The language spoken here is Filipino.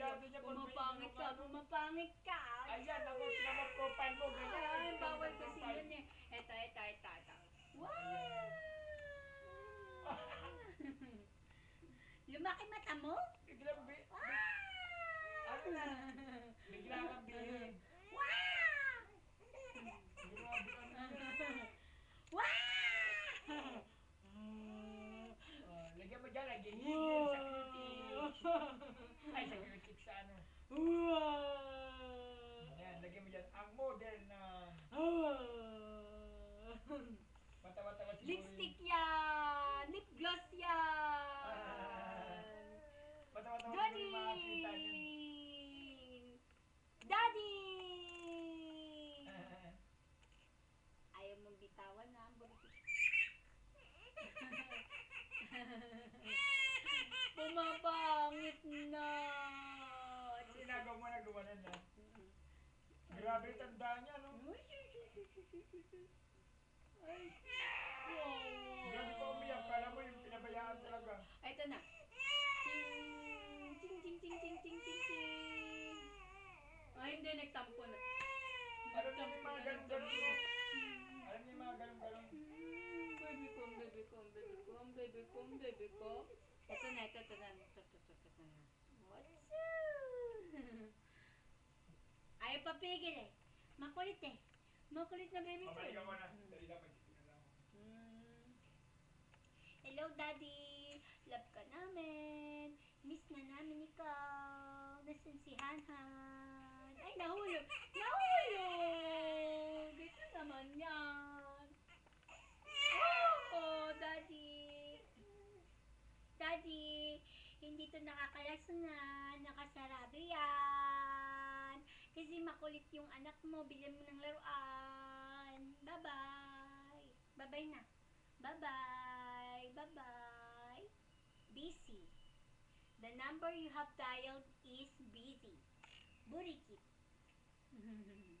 Sabi mo, pangit ka. Ayan, ako, sinama profile mo, ganyan. Ay, bawal kasi yun eh. Eto, eto, eto, eto. Wow! Lumaki mata mo? Biglang, bi- Wow! Ano na? bigla kang bilhin. Wow! Wow! Oh, lagyan mo dyan, lagyan sa cutie. Ay, sa ano. Ayan, lagyan mo dyan. Ang model na matawa-tawa si Lipstick yan! Lip gloss yan! Makakita yun. Daddy! Ayaw mong bitawan na ang na! Ano ginagawa mo na gumanan na? Grabe yung tanda niya, no? Ay, Grabe pa umiyak. Kala mo yung pinabayaan talaga. Ay, ito na. Ting, ting, ting, ting, ting, ting, ting, ting. Ay, hindi, nagtampo na. Alam niyo yung mga ganun-ganun, no? Alam niyo yung mga ganun-ganun. Mm, baby ko, baby ko, baby ko, baby ko, baby ko. Ito na, ito, ito na. Ito, ito, ito, ito na. What's up? Ayaw papigil eh. Makulit eh. Makulit na baby ko. Pabalik eh. ako na. Mm. Dali lang, magtitingnan lang ako. Mm. Hello, Daddy. Love ka namin. Miss na namin ikaw. Nasaan si Hanhan? Ay, nahulog. Nahulog! Dito naman yan. Oh, Daddy. Daddy, hindi to nakakalasngan. Nakasarado yan. Kasi makulit yung anak mo. Bilhin mo ng laruan. Bye-bye. Bye-bye na. Bye-bye. Bye-bye. Busy. The number you have dialed is busy. Burikit.